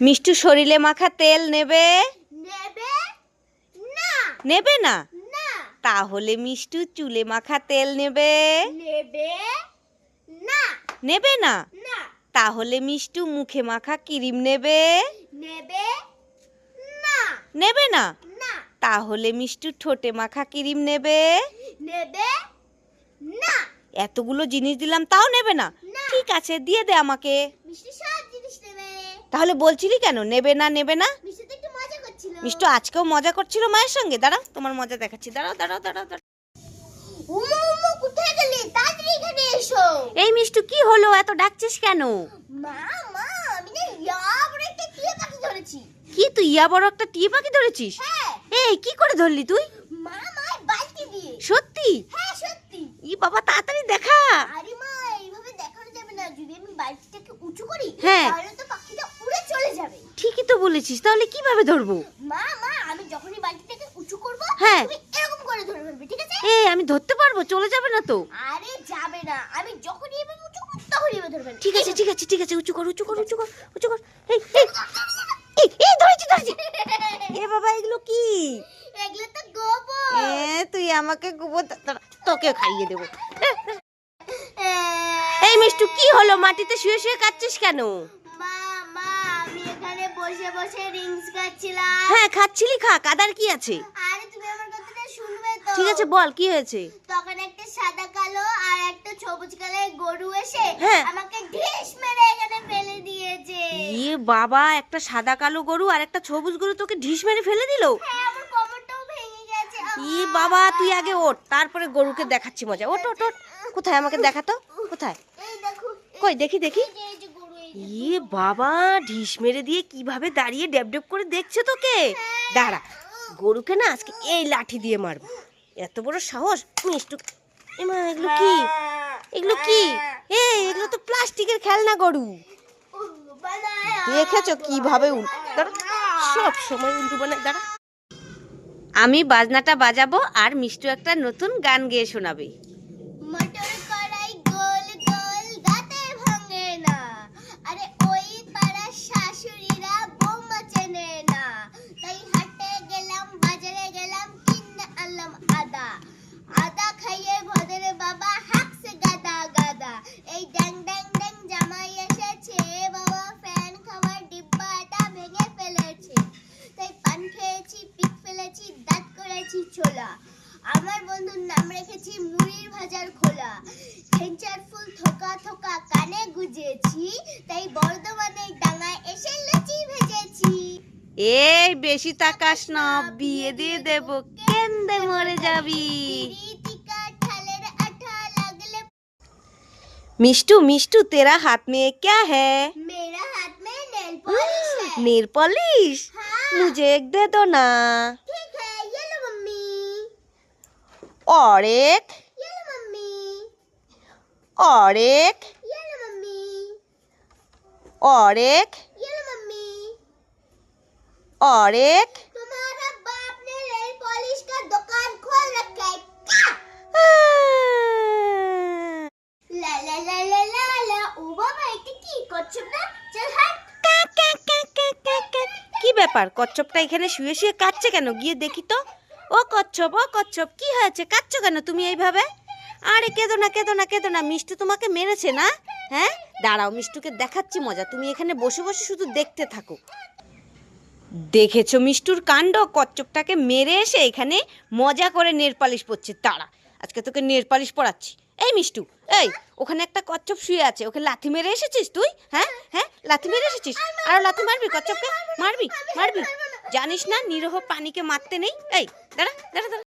মিষ্টু শরীরে মাখা তেল নেবে? নেবে? না। তাহলে মিষ্টু চুলে মাখা তেল নেবে? নেবে? না। তাহলে মিষ্টু মুখে মাখা ক্রিম নেবে? নেবে? না। তাহলে মিষ্টু ঠোঁটে মাখা ক্রিম নেবে? এতগুলো জিনিস দিলাম তাও নেবে না। না। ঠিক আছে দিয়ে দে আমাকে মিষ্টি সব জিনিস নেবে তাহলে বলছিলি কেন নেবে না নেবে না? মিষ্টি আজকেও মজা করছিল মায়ের সঙ্গে? দাঁড়াও তোমার মজা দেখাচ্ছি। দাঁড়াও দাঁড়াও দাঁড়াও দাঁড়াও। এই মিষ্টু কি হলো? এত ডাকছিস কেন? কি তুই ইয়া বড় একটা টিয়ে পাখি ধরেছিস? হ্যাঁ। এই কি করে ধরলি তুই? হ্যাঁ সত্যি। ই বাবা তাড়াতাড়ি দেখা। আরে মা এইভাবে দেখানো যাবে না। যদি আমি বালতিটাকে উঁচু করি হ্যাঁ। বলেছিস তাহলে কীভাবে ধরবো? মা মা আমি যখনই বালতিটাকে উঁচু করব হ্যাঁ। তুমি এরকম করে ধরে ফেলবে ঠিক আছে? এই আমি ধরতে পারব চলে যাবে না তো। আরে যাবে না আমি যখনই এভাবে উঁচু করব তখনই এভাবে ঠিক আছে ঠিক আছে ঠিক আছে উঁচু কর উঁচু কর উঁচু কর উঁচু কর। এই এই এই, ধরেছি ধরেছি। এ বাবা এগুলো কি? এগুলো তো গোবর। এ তুই আমাকে গোবর তোকে খাইয়ে দেবো। এই মিষ্টু কি হলো? মাটিতে শুয়ে শুয়ে কাচ্ছিস কেন? বসে বসে রিংস খাচ্ছিলাম। হ্যাঁ খাচ্ছিলি খা কাদার কি আছে? আরে তুমি আমার কথাটা শুনবে তো। ঠিক আছে বল কি হয়েছে? তখন একটা সাদা কালো আর একটা সবুজ কালার গরু এসে হ্যাঁ। আমাকে ঢেস মেরে এখানে ফেলে দিয়েছে। ইয়ে বাবা একটা সাদা কালো গরু আর একটা সবুজ গরু তোকে ঢিস মেরে ফেলে দিল? হ্যাঁ আমার কোমরটাও ভেঙে গেছে। ই বাবা তুই আগে ওঠ তারপরে গরুকে দেখাচ্ছি মজা। ওঠ ওঠ ওঠ। কোথায় আমাকে দেখাতো? কোথায়? এই দেখো কই দেখি দেখি। ইয়ে বাবা ঢিস মেরে দিয়ে কীভাবে দাঁড়িয়ে ডেব করে দেখছে তোকে? দাঁড়া গরুকে না আজকে এই লাঠি দিয়ে মারবো। এত বড় সাহস মিষ্টু এমা এগুলো কি? এগুলো কি? এ এগুলো তো প্লাস্টিকের খেলনা গরু। দেখেছ কীভাবে দাঁড়া, সব সময় উল্টু বানায় দাঁড়া। আমি বাজনাটা বাজাবো আর মিষ্টু একটা নতুন গান গেয়ে শোনাবে। আমার বন্ধুর নাম রেখেছি মুড়ির ভাজার খোলা খেঞ্চার ফুল থোকা থোকা কানে গুজেছি তাই বর্ধমানে ডাঙায় এসে লুচি ভেজেছি এই বেশি তাকাস না বিয়ে দিয়ে দেব কেন্দে মরে যাবি রীতিকা ঠালের আঠা লাগলে मिष्टू मिष्टू तेरा हाथ में क्या है मेरा हाथ में नेल पॉलिश है नेल पॉलिश हाँ मुझे एक दे दो ना অরেক অরেক অরেক অরেক কি ব্যাপার? কচ্ছপটা এখানে শুয়ে শুয়ে কাটছে কেন? গিয়ে দেখি তো। ও কচ্ছপ ও কচ্ছপ, কি হয়েছে? কাচ্ছ কেন তুমি এইভাবে? আরে কেঁদো না কেঁদো না কেঁদো না, মিষ্টু তোমাকে মেরেছে না? হ্যাঁ? দাঁড়াও, মিষ্টুকে দেখাচ্ছি মজা। তুমি এখানে বসে বসে শুধু দেখতে থাকো। দেখেছ মিষ্টুর কাণ্ড? কচ্ছপটাকে মেরে এসে এখানে মজা করে নেল পালিশ পড়ছে তারা আজকে তোকে নেল পালিশ পড়াচ্ছি এই মিষ্টু, এই, ওখানে একটা কচ্ছপ শুয়ে আছে। ওকে লাথি মেরে এসেছিস তুই? হ্যাঁ? হ্যাঁ? লাথি মেরে এসেছিস? আর লাথি মারবি কচ্ছপকে? মারবি মারবি। জানিস না নিরহ পানিকে মারতে নেই? এই দাঁড়া দাঁড়া দাঁড়া।